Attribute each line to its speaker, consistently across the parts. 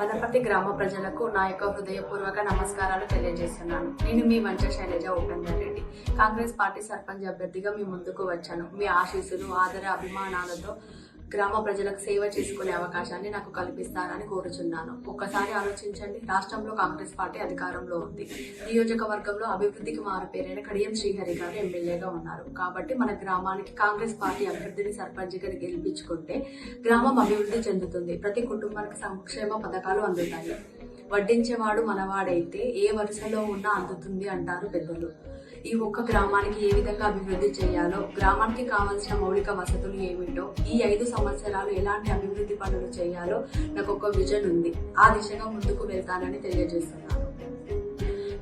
Speaker 1: వనపర్తి గ్రామ ప్రజలకు నా యొక్క హృదయపూర్వక నమస్కారాలు తెలియజేస్తున్నాను. నేను మీ మంచ శైలజ ఉపేందర్ రెడ్డి. కాంగ్రెస్ పార్టీ సర్పంచ్ అభ్యర్థిగా మీ ముందుకు వచ్చాను. మీ ఆశీస్సులు ఆదర అభిమానాలతో గ్రామ ప్రజలకు సేవ చేసుకునే అవకాశాన్ని నాకు కల్పిస్తారని కోరుచున్నాను. ఒక్కసారి ఆలోచించండి రాష్ట్రంలో కాంగ్రెస్ పార్టీ అధికారంలో ఉంది. నియోజకవర్గంలో అభివృద్ధికి మారుపేరైన కడియం శ్రీహరి గారు ఎమ్మెల్యేగా ఉన్నారు. కాబట్టి మన గ్రామానికి కాంగ్రెస్ పార్టీ అభ్యర్థిని సర్పంచ్గా గెలిపించుకుంటే గ్రామం అభివృద్ధి చెందుతుంది. ప్రతి కుటుంబానికి సంక్షేమ పథకాలు అందుతాయి. వడ్డించేవాడు మనవాడైతే ఏ వరుసలో ఉన్నా అందుతుంది అంటారు పెద్దలు. ఈ ఒక్క గ్రామానికి ఏ విధంగా అభివృద్ధి చేయాలో గ్రామానికి కావాల్సిన మౌలిక వసతులు ఏమిటో ఈ ఐదు సంవత్సరాలు ఎలాంటి అభివృద్ధి పనులు చేయాలో నాకు ఒక విజన్ ఉంది. ఆ దిశగా ముందుకు వెళ్తానని తెలియజేస్తున్నాను.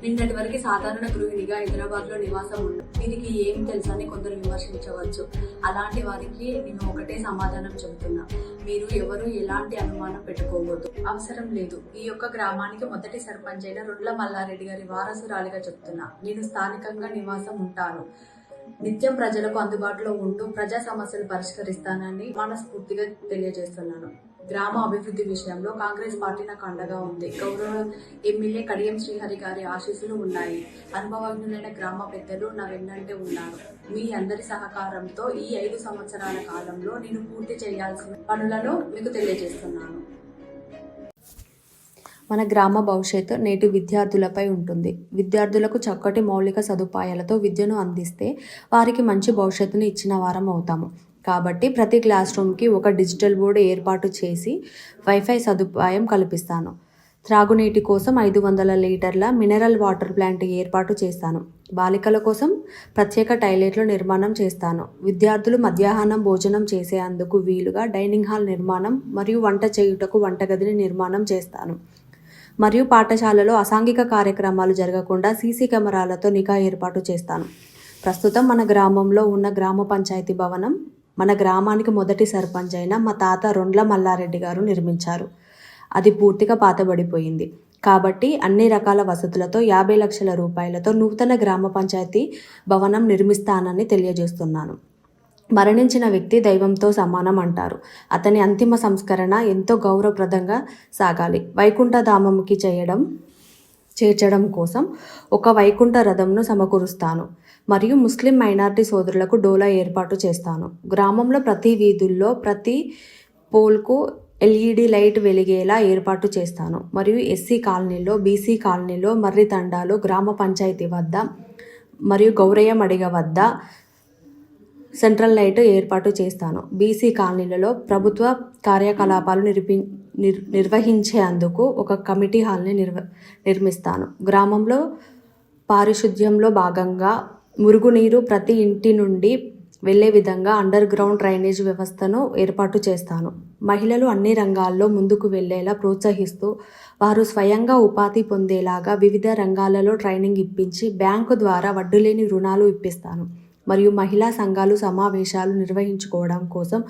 Speaker 1: నిన్నటి వరకు సాధారణ గృహిణిగా హైదరాబాద్లో నివాసం ఉంది దీనికి ఏం తెలుసని కొందరు విమర్శించవచ్చు. అలాంటి వారికి నేను ఒకటే సమాధానం చెబుతున్నా. మీరు ఎవరు ఎలాంటి అనుమానం పెట్టుకోవద్దు. అవసరం లేదు. ఈ యొక్క గ్రామానికి మొదటి సర్పంచ్ అయిన రొడ్ల మల్లారెడ్డి గారి వారసురాలిగా చెప్తున్నా నేను స్థానికంగా నివాసం ఉంటాను. నిత్యం ప్రజలకు అందుబాటులో ఉంటూ ప్రజా సమస్యలు పరిష్కరిస్తానని మనస్ఫూర్తిగా తెలియజేస్తున్నాను. గ్రామ అభివృద్ధి విషయంలో కాంగ్రెస్ పార్టీ నాకు అండగా ఉంది. గౌరవ ఎమ్మెల్యే కడియం శ్రీహరి గారి ఆశీస్సులు ఉన్నాయి. అనుభవజ్ఞులైన గ్రామ పెద్దలు నా వెన్నంటే ఉన్నారు. మీ అందరి సహకారంతో ఈ ఐదు సంవత్సరాల కాలంలో నేను పూర్తి చేయాల్సిన పనులను మీకు తెలియజేస్తున్నాను.
Speaker 2: మన గ్రామ భవిష్యత్తు నేటి విద్యార్థులపై ఉంటుంది. విద్యార్థులకు చక్కటి మౌలిక సదుపాయాలతో విద్యను అందిస్తే వారికి మంచి భవిష్యత్తును ఇచ్చిన వారం అవుతాము. కాబట్టి ప్రతి క్లాస్ రూమ్కి ఒక డిజిటల్ బోర్డు ఏర్పాటు చేసి వైఫై సదుపాయం కల్పిస్తాను. త్రాగునీటి కోసం ఐదు వందల లీటర్ల మినరల్ వాటర్ ప్లాంట్ ఏర్పాటు చేస్తాను. బాలికల కోసం ప్రత్యేక టాయిలెట్లు నిర్మాణం చేస్తాను. విద్యార్థులు మధ్యాహ్నం భోజనం చేసేందుకు వీలుగా డైనింగ్ హాల్ నిర్మాణం మరియు వంట చేయుటకు వంటగదిని నిర్మాణం చేస్తాను. మరియు పాఠశాలలో అసాంఘిక కార్యక్రమాలు జరగకుండా సీసీ కెమెరాలతో నిఘా ఏర్పాటు చేస్తాను. ప్రస్తుతం మన గ్రామంలో ఉన్న గ్రామ పంచాయతీ భవనం మన గ్రామానికి మొదటి సర్పంచ్ అయిన మా తాత రొండ్ల మల్లారెడ్డి గారు నిర్మించారు. అది పూర్తిగా పాతబడిపోయింది. కాబట్టి అన్ని రకాల వసతులతో యాభై లక్షల రూపాయలతో నూతన గ్రామ పంచాయతీ భవనం నిర్మిస్తానని తెలియజేస్తున్నాను. మరణించిన వ్యక్తి దైవంతో సమానం అంటారు. అతని అంతిమ సంస్కరణ ఎంతో గౌరవప్రదంగా సాగాలి. వైకుంఠధామంకి చేయడం చేర్చడం కోసం ఒక వైకుంఠ రథంను సమకూరుస్తాను. మరియు ముస్లిం మైనారిటీ సోదరులకు డోలా ఏర్పాటు చేస్తాను. గ్రామంలో ప్రతి వీధుల్లో ప్రతి పోల్కు ఎల్ఈడి లైట్ వెలిగేలా ఏర్పాటు చేస్తాను. మరియు ఎస్సీ కాలనీలో బీసీ కాలనీలో మర్రి తండాలు గ్రామ పంచాయతీ వద్ద మరియు గౌరయ్య మడిగ వద్ద సెంట్రల్ లైట్ ఏర్పాటు చేస్తాను. బీసీ కాలనీలలో ప్రభుత్వ కార్యకలాపాలు నిర్పి నిర్ నిర్వహించేందుకు ఒక కమిటీ హాల్ని నిర్వ నిర్మిస్తాను. గ్రామంలో పారిశుద్ధ్యంలో భాగంగా మురుగునీరు ప్రతి ఇంటి నుండి వెళ్ళే విధంగా అండర్ గ్రౌండ్ డ్రైనేజ్ వ్యవస్థను ఏర్పాటు చేస్తాను. మహిళలు అన్ని రంగాల్లో ముందుకు వెళ్ళేలా ప్రోత్సహిస్తూ వారు స్వయంగా ఉపాధి పొందేలాగా వివిధ రంగాలలో ట్రైనింగ్ ఇప్పించి బ్యాంకు ద్వారా వడ్డులేని రుణాలు ఇప్పిస్తాను. మరియు మహిళా సంఘాలు సమావేశాలు నిర్వహించుకోవడం కోసం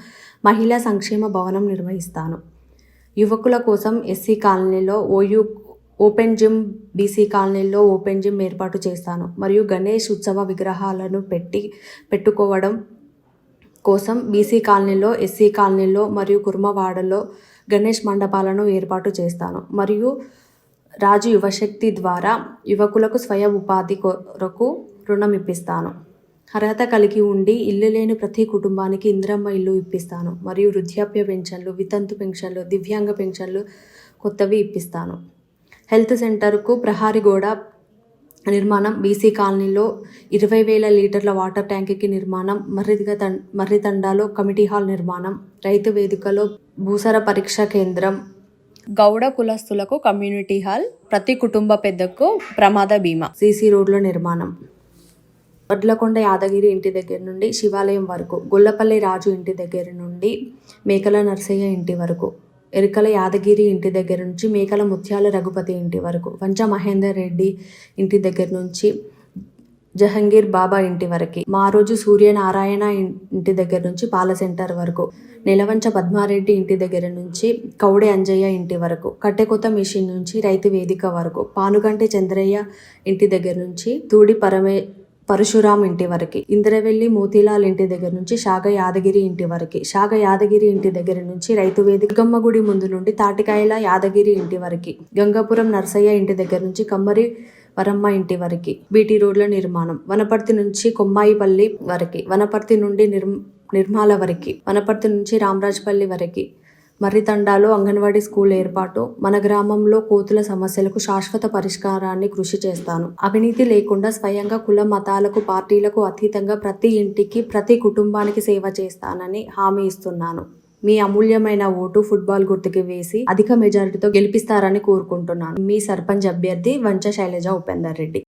Speaker 2: మహిళా సంక్షేమ భవనం నిర్వహిస్తాను. యువకుల కోసం ఎస్సీ కాలనీలో ఓయూ ఓపెన్ జిమ్ బీసీ కాలనీలో ఓపెన్ జిమ్ ఏర్పాటు చేస్తాను. మరియు గణేష్ ఉత్సవ విగ్రహాలను పెట్టి పెట్టుకోవడం కోసం బీసీ కాలనీలో ఎస్సీ కాలనీలో మరియు కుర్మవాడలో గణేష్ మండపాలను ఏర్పాటు చేస్తాను. మరియు రాజు యువశక్తి ద్వారా యువకులకు స్వయం ఉపాధి కొరకు రుణం ఇప్పిస్తాను. అర్హత కలిగి ఉండి ఇల్లు లేని ప్రతి కుటుంబానికి ఇంద్రమ్మ ఇల్లు ఇప్పిస్తాను. మరియు వృద్ధాప్య పెన్షన్లు వితంతు పెన్షన్లు దివ్యాంగ పెన్షన్లు కొత్తవి ఇప్పిస్తాను. హెల్త్ సెంటర్కు ప్రహారీ గోడ నిర్మాణం బీసీ కాలనీలో ఇరవై వేల లీటర్ల వాటర్ ట్యాంక్కి నిర్మాణం మర్రిదిగా తం మర్రితండాలో కమిటీ హాల్ నిర్మాణం రైతు వేదికలో భూసర పరీక్ష కేంద్రం. గౌడ కులస్తులకు కమ్యూనిటీ హాల్ ప్రతి కుటుంబ పెద్దకు ప్రమాద బీమా. సీసీ రోడ్ల నిర్మాణం. వడ్లకొండ యాదగిరి ఇంటి దగ్గర నుండి శివాలయం వరకు గొల్లపల్లి రాజు ఇంటి దగ్గర నుండి మేకల నర్సయ్య ఇంటి వరకు. ఎరుకల యాదగిరి ఇంటి దగ్గర నుంచి మేకల ముత్యాల రఘుపతి ఇంటి వరకు వంచ మహేందర్ రెడ్డి ఇంటి దగ్గర నుంచి జహంగీర్ బాబా ఇంటి వరకు మా రోజు సూర్యనారాయణ ఇంటి దగ్గర నుంచి పాల సెంటర్ వరకు నిలవంచ పద్మారెడ్డి ఇంటి దగ్గర నుంచి కౌడే అంజయ్య ఇంటి వరకు కట్టెకొత్త మిషన్ నుంచి రైతు వేదిక వరకు పానుగంటి చంద్రయ్య ఇంటి దగ్గర నుంచి తూడి పరమే పరశురామ్ ఇంటి వరకు ఇంద్రవెల్లి మోతీలాల్ ఇంటి దగ్గర నుంచి శాగ యాదగిరి ఇంటి వరకు షాగ యాదగిరి ఇంటి దగ్గర నుంచి రైతు వేదిక గమ్మ గుడి ముందు నుండి తాటికాయల యాదగిరి ఇంటి వరకు గంగాపురం నర్సయ్య ఇంటి దగ్గర నుంచి కమ్మరి వరమ్మ ఇంటి వరకు బీటీ రోడ్ల నిర్మాణం వనపర్తి నుంచి కొమ్మాయిపల్లి వరకు వనపర్తి నుండి నిర్ నిర్మాల వరకు వనపర్తి నుంచి రామరాజపల్లి వరకు మర్రితండాలో అంగన్వాడీ స్కూల్ ఏర్పాటు. మన గ్రామంలో కోతుల సమస్యలకు శాశ్వత పరిష్కారాన్ని కృషి చేస్తాను. అవినీతి లేకుండా స్వయంగా కుల మతాలకు పార్టీలకు అతీతంగా ప్రతి ఇంటికి ప్రతి కుటుంబానికి సేవ చేస్తానని హామీ ఇస్తున్నాను. మీ అమూల్యమైన ఓటు ఫుట్బాల్ గుర్తుకి వేసి అధిక మెజారిటీతో గెలిపిస్తారని కోరుకుంటున్నాను. మీ సర్పంచ్ అభ్యర్థి వంచ శైలజ ఉపేందర్ రెడ్డి.